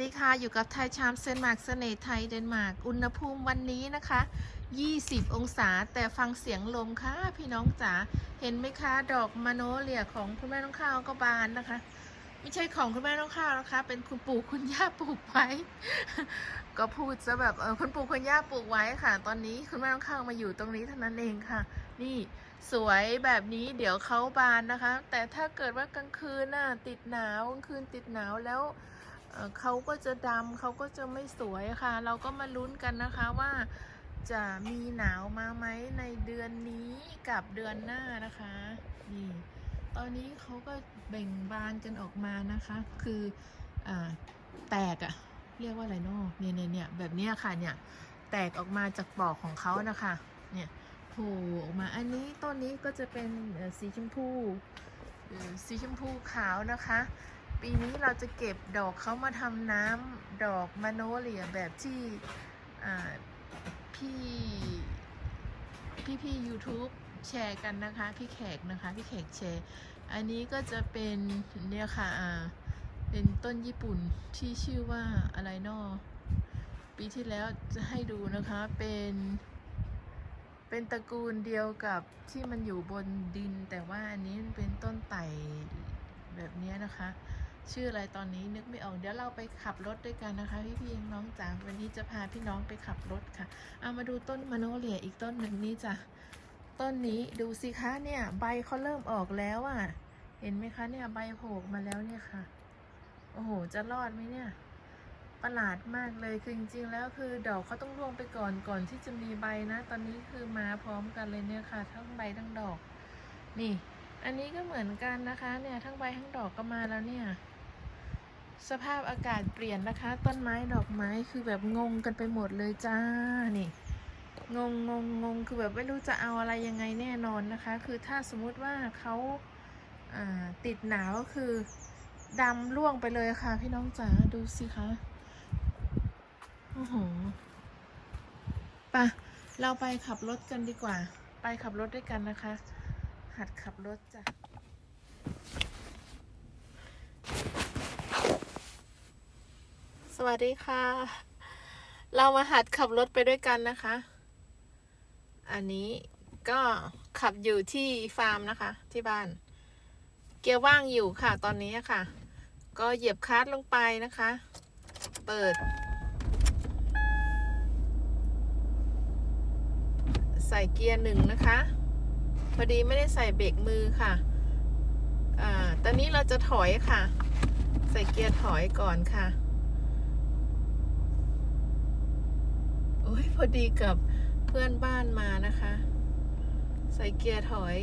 วัสดีค่ะอยู่กับไทยชามเซนมาร์กเสน่ห์ไทยเดนมาร์กอุณหภูมิวันนี้นะคะ 20 องศาแต่ฟังเสียงลมค่ะพี่น้องจ๋าเห็นไหมคะดอกมโนเลียของคุณแม่น้องข้าวก็บานนะคะ ไม่ใช่ของคุณแม่น้องข้าวนะคะ เป็นคุณปู่คุณย่าปลูกไว้ ก็พูดซะแบบเออคุณปู่คุณย่าปลูกไว้ค่ะ ตอนนี้คุณแม่น้องข้าวมาอยู่ตรงนี้เท่านั้นเองค่ะ นี่สวยแบบนี้เดี๋ยวเขาบานนะคะ แต่ถ้าเกิดว่ากลางคืนน่ะติดหนาวกลางคืนติดหนาวแล้ว เขาก็จะดำเขาก็จะไม่สวยค่ะ เราก็มาลุ้นกันนะคะว่าจะมีหนาวมาไหมในเดือนนี้กับเดือนหน้านะคะนี่ตอนนี้เขาก็เบ่งบานกันออกมานะคะ คืออแตกอะเรียกว่าอะไรเนาะเนี่ยเนี่ยเนี่ยแบบเนี้ยค่ะเนี่ยแตกออกมาจากปอกของเขานะคะเนี่ยโผล่ออกมาอันนี้ต้นนี้ก็จะเป็นสีชมพูสีชมพูขาวนะคะ ปีนี้เราจะเก็บดอกเขามาทำน้ำดอกมโนเลียแบบที่พี่พี่พี่ YouTube แชร์กันนะคะ พี่แขกนะคะ พี่แขกแชร์ อันนี้ก็จะเป็นเนี่ยค่ะเป็นต้นญี่ปุ่นที่ชื่อว่าอะไรนอปีที่แล้วจะให้ดูนะคะเป็นเป็นตระกูลเดียวกับที่มันอยู่บนดิน แต่ว่าอันนี้เป็นต้นไต่แบบนี้นะคะ ชื่ออะไรตอนนี้นึกไม่ออกเดี๋ยวเราไปขับรถด้วยกันนะคะ พี่พี่น้องจ๋าวันนี้จะพาพี่น้องไปขับรถค่ะเอามาดูต้นมโนเลียอีกต้นหนึ่งนี่จ้ะต้นนี้ดูสิคะเนี่ยใบเขาเริ่มออกแล้วอะ่ะ เห็นไหมคะเนี่ยใบโผล่มาแล้วเนี่ยค่ะ โอ้โหจะรอดไหมเนี่ยประหลาดมากเลยคือจริงๆแล้วคือดอกเขาต้องร่วงไปก่อนก่อนที่จะมีใบนะ ตอนนี้คือมาพร้อมกันเลยเนี่ยค่ะ ทั้งใบทั้งดอก นี่ อันนี้ก็เหมือนกันนะคะ เนี่ยทั้งใบทั้งดอกก็มาแล้วเนี่ย สภาพอากาศเปลี่ยนนะคะ ต้นไม้ดอกไม้คือแบบงงกันไปหมดเลยจ้านี่งงงงงงคือแบบไม่รู้จะเอาอะไรยังไงแน่นอนนะคะ คือถ้าสมมุติว่าเขาติดหนาวก็คือดำร่วงไปเลยค่ะ พี่น้องจ๋าดูสิคะโอ้โหปะเราไปขับรถกันดีกว่า ไปขับรถด้วยกันนะคะ หัดขับรถจ้ะ วัสดีค่ะ เรามาหัดขับรถไปด้วยกันนะคะ อันนี้ก็ขับอยู่ที่ฟาร์มนะคะ ที่บ้าน เกียร์ว่างอยู่ค่ะตอนนี้ค่ะ ก็เหยียบคลัตช์ลงไปนะคะ เปิด ใส่เกียร์หนึ่งนะคะ พอดีไม่ได้ใส่เบรกมือค่ะ อ่า ตอนนี้เราจะถอยค่ะ ใส่เกียร์ถอยก่อนค่ะ อ้ยพอดีกับเพื่อนบ้านมานะคะ ใส่เกียร์ถอย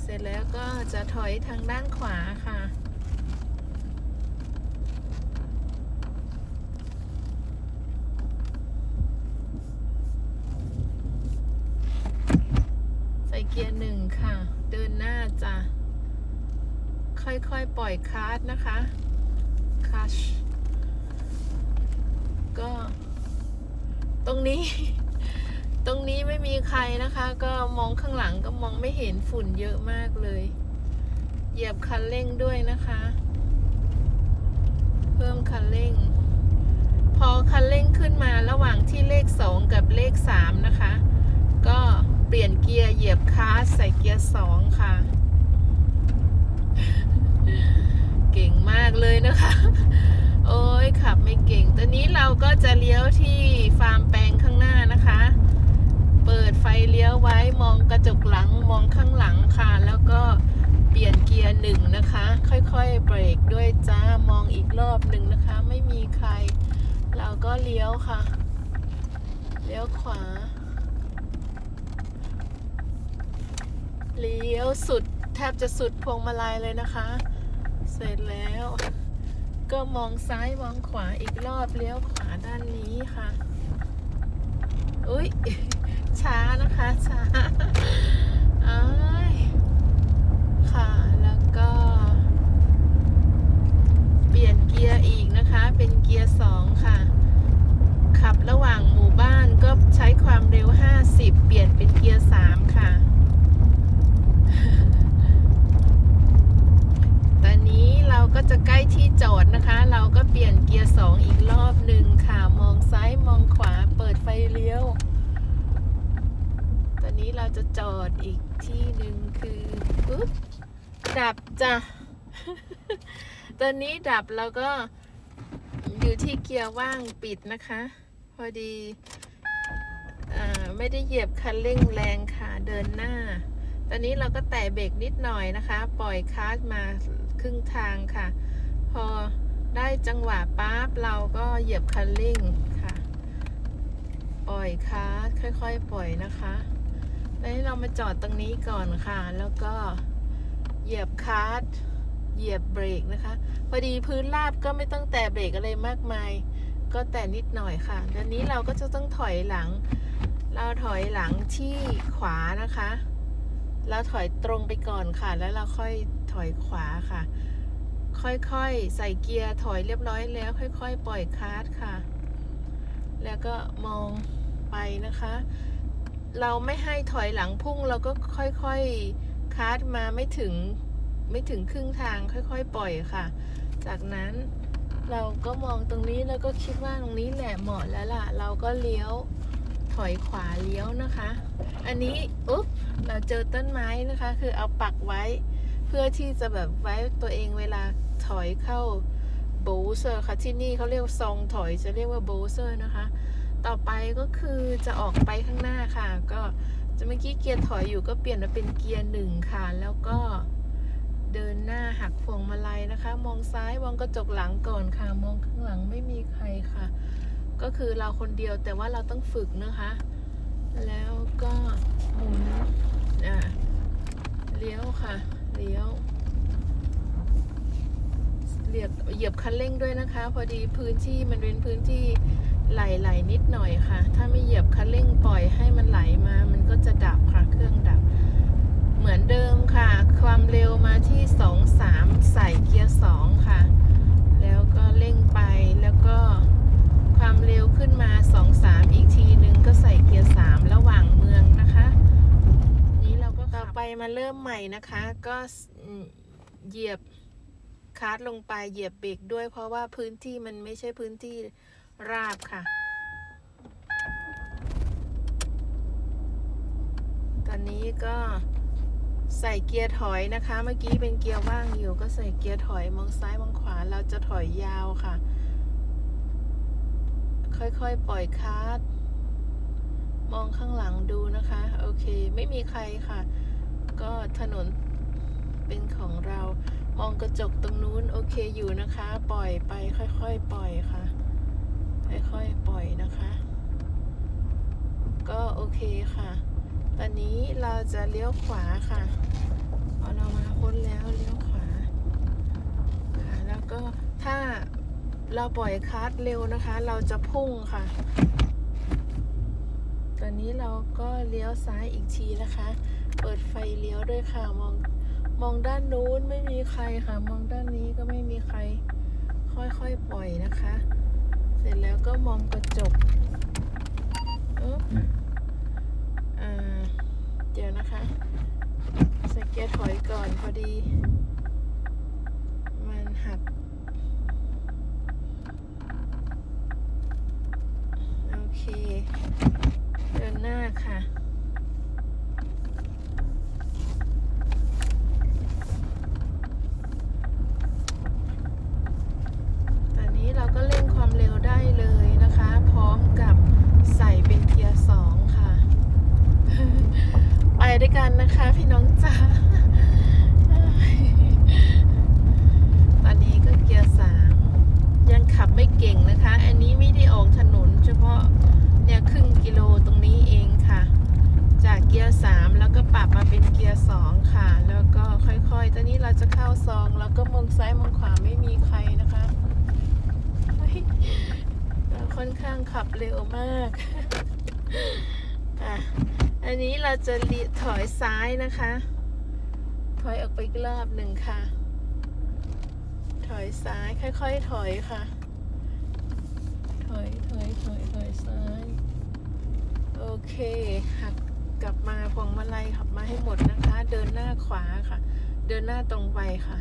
เสร็จแล้วก็จะถอยทางด้านขวาค่ะ ใส่เกียร์หนึ่งค่ะ เดินหน้าจะค่อยๆ ปล่อยคลัสนะคะคัชก็ ตรงนี้ ตรงนี้ไม่มีใครนะคะ ก็มองข้างหลังก็มองไม่เห็นฝุ่นเยอะมากเลย เหยียบคันเร่งด้วยนะคะ เพิ่มคันเร่ง พอคันเร่งขึ้นมาระหว่างที่เลข 2 กับเลข 3 นะคะ ก็เปลี่ยนเกียร์เหยียบคาสใส่เกียร์ 2 ค่ะ เก่งมากเลยนะคะ โอ้ยขับไม่เก่ง ตอนนี้เราก็จะเลี้ยวที่ฟาร์มแปลงข้างหน้านะคะ เปิดไฟเลี้ยวไว้มองกระจกหลังมองข้างหลังค่ะ แล้วก็เปลี่ยนเกียร์หนึ่งนะคะ ค่อยๆเบรกด้วยจ้ามองอีกรอบหนึ่งนะคะ ไม่มีใคร เราก็เลี้ยวค่ะ เลี้ยวขวา เลี้ยวสุดแทบจะสุดพวงมาลัยเลยนะคะ เสร็จแล้ว ก็มองซ้ายมองขวาอีกรอบเลี้ยวขวาด้านนี้ค่ะ อุ้ยช้านะคะ ช้าเอ้ยค่ะ แล้วก็ เปลี่ยนเกียร์อีกนะคะ เป็นเกียร์สองค่ะ ขับระหว่างหมู่บ้านก็ใช้ความเร็ว 50 เปลี่ยนเป็นเกียร์สามค่ะ ตอนนี้เราก็ จะใกล้ที่จอดนะคะ เราก็เปลี่ยนเกียร์สองอีกรอบหนึ่งค่ะ มองซ้ายมองขวาเปิดไฟเลี้ยว ตอนนี้เราจะจอดอีกที่หนึ่งคือปุ๊บดับจ้ะ ตอนนี้ดับแล้วก็อยู่ที่เกียร์ว่างปิดนะคะ พอดีอไม่ได้เหยียบคันเร่งแรงค่ะเดินหน้า ตอนนี้เราก็แตะเบรกนิดหน่อยนะคะ ปล่อยคลัสมา รึ่งทางค่ะ พอได้จังหวะปั๊บเราก็เหยียบคันเร่งค่ะ ปล่อยคลัสค่อยๆ ปล่อยนะคะแล้วเรามาจอดตรงนี้ก่อนค่ะ แล้วก็เหยียบคลัสเหยียบเบรกนะคะ พอดีพื้นราบก็ไม่ต้องแตะเบรกอะไรมากมาย ก็แตะนิดหน่อยค่ะดังนี้เราก็จะต้องถอยหลัง เราถอยหลังที่ขวานะคะแล้วถอยตรงไปก่อนค่ะ แล้วเราค่อย ถอยขวาค่ะ ค่อยๆ ใส่เกียร์ถอยเรียบร้อยแล้ว ค่อย ๆ ปล่อยคลัสค่ะ แล้วก็มองไปนะคะ เราไม่ให้ถอยหลังพุ่งเราก็ค่อยๆคลัสมาไม่ถึงไม่ถึงครึ่งทางค่อย ๆ ปล่อยค่ะ จากนั้นเราก็มองตรงนี้แล้วก็คิดว่าตรงนี้แหละเหมาะแล้วล่ะ เราก็เลี้ยวถอยขวาเลี้ยวนะคะ อันนี้อุ๊บเราเจอต้นไม้นะคะ คือเอาปักไว้ พื่อที่จะแบบไว้ตัวเองเวลาถอยเข้าโบเซอร์ค่ะที่นี่เขาเรียกซองถอยจะเรียกว่าโบเซอร์นะคะ ต่อไปก็คือจะออกไปข้างหน้าค่ะ ก็จะเมื่อกี้เกียร์ถอยอยู่ก็เปลี่ยนมาเป็นเกียร์หนึ่งค่ะ แล้วก็เดินหน้าหักพวงมาลัยนะคะ มองซ้ายมองกระจกหลังก่อนค่ะ มองข้างหลังไม่มีใครค่ะ ก็คือเราคนเดียวแต่ว่าเราต้องฝึกนะคะ แล้วก็หมุนอ่าเลี้ยวค่ะ เลี้ยวเหยียบเหยียบคันเร่งด้วยนะคะ พอดีพื้นที่มันเป็นพื้นที่ไหลๆนิดหน่อยค่ะ ถ้าไม่เหยียบคันเร่งปล่อยให้มันไหลมา มันก็จะดับค่ะเครื่องดับ เหมือนเดิมค่ะ ความเร็วมาที่2 3ใส่เกียร์2ค่ะ แล้วก็เร่งไปแล้วก็ความเร็วขึ้นมา2 3อีกทีนึงก็ใส่เกียร์3ระหว่างเมืองนะคะ นี้เราก็ต่อไป มาเริ่มใหม่นะคะ ก็เหยียบคลัสลงไปเหยียบเบรกด้วยเพราะว่าพื้นที่มันไม่ใช่พื้นที่ราบค่ะ ตอนนี้ก็ใส่เกียร์ถอยนะคะ เมื่อกี้เป็นเกียร์ว่างอยู่ ก็ใส่เกียร์ถอยมองซ้ายมองขวาเราจะถอยยาวค่ะ ค่อยๆปล่อยคลัสมองข้างหลังดูนะคะ โอเค ไม่มีใครค่ะ ก็ถนนเป็นของเรามองกระจกตรงนู้นโอเคอยู่นะคะ ปล่อยไปค่อยๆ ปล่อยค่ะ ค่อยๆ ปล่อยนะคะ ก็โอเคค่ะ ตอนนี้เราจะเลี้ยวขวาค่ะพอเรามาพ้นแล้วเลี้ยวขวาค่ะแล้วก็ถ้าเราปล่อยคลัสเร็วนะคะ เราจะพุ่งค่ะ ตอนนี้เราก็เลี้ยวซ้ายอีกทีนะคะ เปิดไฟเลี้ยวด้วยค่ะ มองมองด้านนู้นไม่มีใครค่ะ มองด้านนี้ก็ไม่มีใคร ค่อยๆปล่อยนะคะ เสร็จแล้วก็มองกระจกอ๊บอ่าเดี๋ยวนะคะใส่เกียร์ถอยก่อนพอดี มันหักโอเค เดินหน้าค่ะ ตอนนี้เราก็เร่งความเร็วได้เลยนะคะ พร้อมกับใส่เป็นเกียร์สองค่ะ ไปด้วยกั นะคะพี่น้องจ๋าตอนนี้ก็เกียร์สามยังขับไม่เก่งนะคะ อันนี้ไม่ได้ออกถนน เฉพาะเนี่ยครึ่งกิโลตรงนี้เองค่ะ จากเกียร์สามแล้วก็ปรับมาเป็นเกียร์สองค่ะ แล้วก็ค่อยๆ ตอนนี้เราจะเข้าซอง แล้วก็มองซ้ายมองขวาไม่มีใครนะคะค่อนข้างขับเร็วมากอะ อันนี้เราจะถอยซ้ายนะคะ ถอยออกไปอีกรอบหนึ่งค่ะ ถอยซ้ายค่อยๆถอยค่ะ ถอยถอยถอยถอยซ้าย โอเคหักกลับมาพวงมาลัยขับมาให้หมดนะคะ เดินหน้าขวาค่ะ เดินหน้าตรงไปค่ะ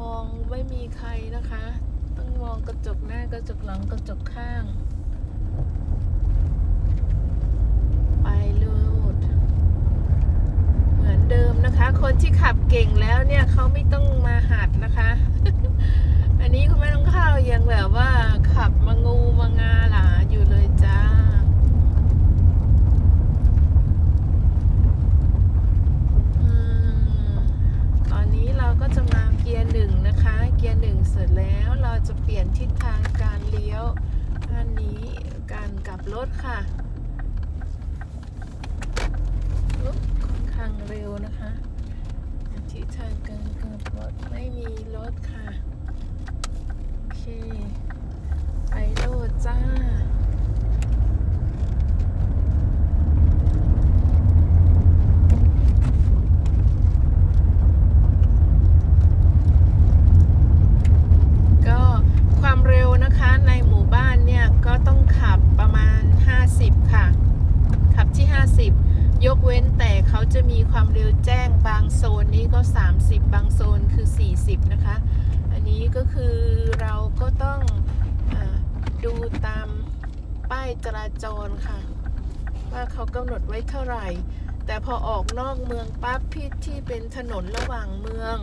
มองไม่มีใครนะคะ ต้องมองกระจกหน้ากระจกหลังกระจกข้าง ไปลูดเหมือนเดิมนะคะ คนที่ขับเก่งแล้วเนี่ยเขาไม่ต้องมาหัดนะคะ อันนี้คุณแม่ต้องข้าวยังแบบว่าขับมางูมางาหลาอยู่เลยจ้าอตอนนี้เราก็จะมาเกียร์หนึ่งนะคะ เกียร์หนึ่งเสร็จแล้วเราจะเปลี่ยนทิศทางการเลี้ยวอันนี้ การกลับรถค่ะค่อนข้างเร็วนะคะทิศทางการกลับรถไม่มีรถค่ะ โอเค ไปโลดจ้า ก็ความเร็วนะคะในหมู่บ้านเนี่ย ก็ต้องขับประมาณ 50 ค่ะ ขับที่ 50 ยกเว้น แต่เขาจะมีความเร็วแจ้งบางโซนนี้ก็ 30 บางโซนคือ 40 นะคะ อันนี้ก็คือเราก็ต้องอดูตามป้ายจราจรค่ะ ว่าเขากำหนดไว้เท่าไหร่ แต่พอออกนอกเมืองปั๊บที่ที่เป็นถนนระหว่างเมือง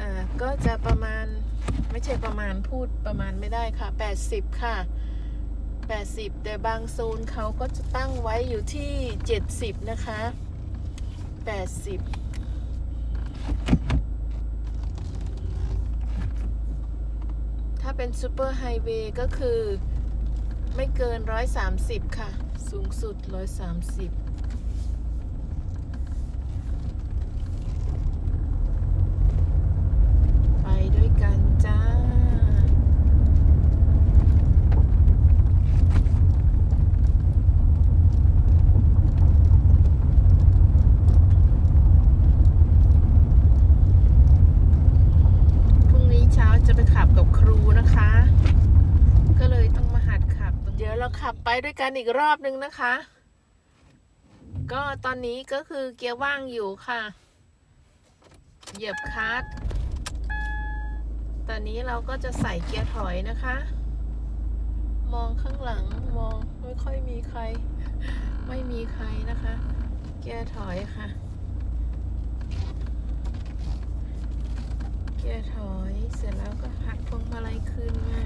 อก็จะประมาณไม่ใช่ประมาณพูดประมาณไม่ได้ค่ะ 80 ค่ะ 80 แต่บางโซนเขาก็จะตั้งไว้อยู่ที่ 70 นะคะ 80ถ้าเป็นซูเปอร์ไฮเวย์ก็คือไม่เกิน 130 ค่ะ สูงสุด 130 ไปด้วยกันจ้า พรุ่งนี้เช้าจะไปขับกับครูนะคะ ก็เลยต้องมาหัดขับ เดี๋ยวเรา ขับไปด้วยกันอีกรอบนึงนะคะ ก็ตอนนี้ก็คือเกียร์ว่างอยู่ค่ะ เหยียบคลัตช์ตอนนี้เราก็จะใส่เกียร์ถอยนะคะ มองข้างหลังมองไม่ค่อยมีใคร ไม่มีใครนะคะ เกียร์ถอยค่ะ เกียร์ถอยเสร็จแล้วก็หักพวงมาลัยคืนมา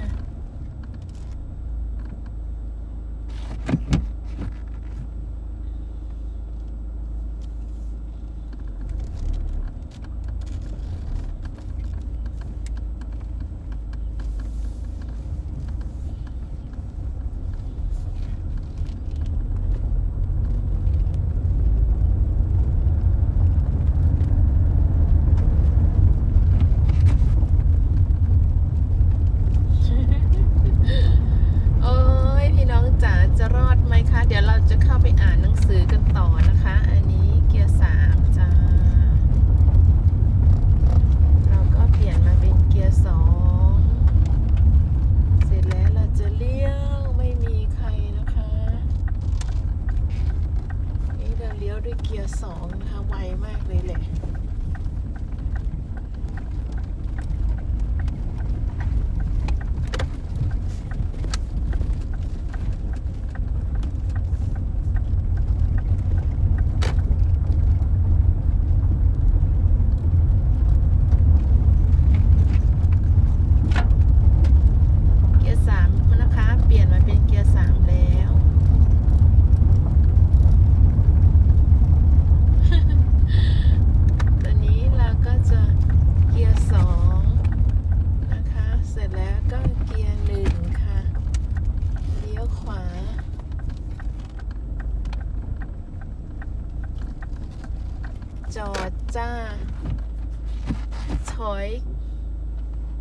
ถอย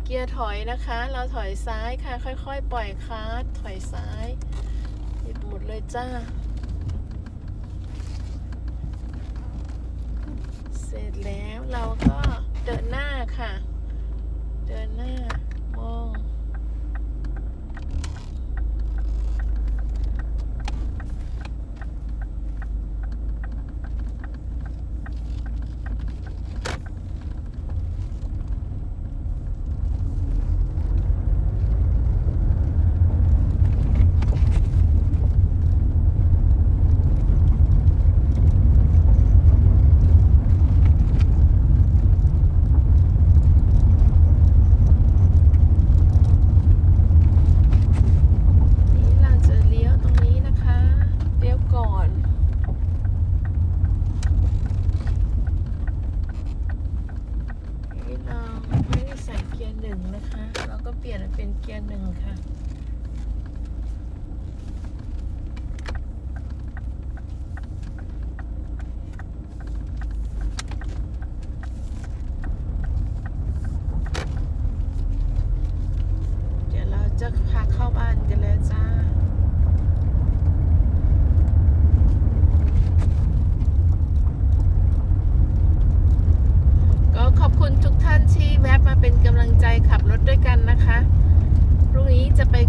เกียร์ถอยนะคะ เราถอยซ้ายค่ะ ค่อยๆ ปล่อยคลัสถอยซ้ายหยุดหมดเลยจ้า เสร็จแล้วเราก็เดินหน้าค่ะ เดินหน้ามอง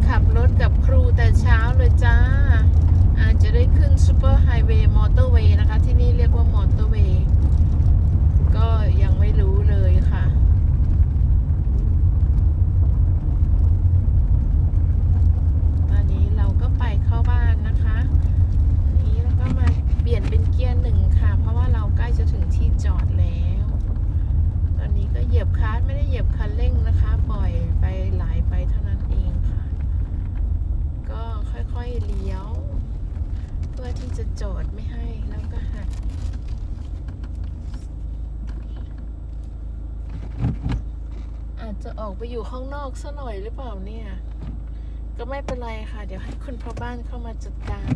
ขับรถกับครูแต่เช้าเลยจ้า อาจจะได้ขึ้นซูเปอร์ไฮเวย์ม อเตอร์เวย์นะคะ ที่นี่เรียกว่ามอเตอร์เวย์ก็ยังไม่รู้เลยค่ะ ตอนนี้เราก็ไปเข้าบ้านนะคะอันนี้เราก็มาเปลี่ยนเป็นเกียร์หนึ่งค่ะ เพราะว่าเราใกล้จะถึงที่จอดแล้ว ตอนนี้ก็เหยียบคลัสไม่ได้เหยียบคันเร่งนะคะ ปล่อยไปไหลไปเท่านั้นเองค่ะ ก็ค่อยๆเลี้ยว เพื่อที่จะจอดไม่ให้แล้วก็หัก อาจ จะออกไปอยู่ข้างนอกซะหน่อยหรือเปล่าเนี่ย ก็ไม่เป็นไรค่ะ เดี๋ยวให้คุณพ่อบ้านเข้ามาจัดการ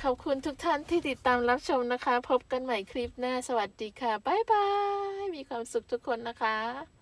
ขอบคุณทุกท่านที่ติดตามรับชมนะคะ พบกันใหม่คลิปหน้า สวัสดีค่ะ บ๊ายบาย มีความสุขทุกคนนะคะ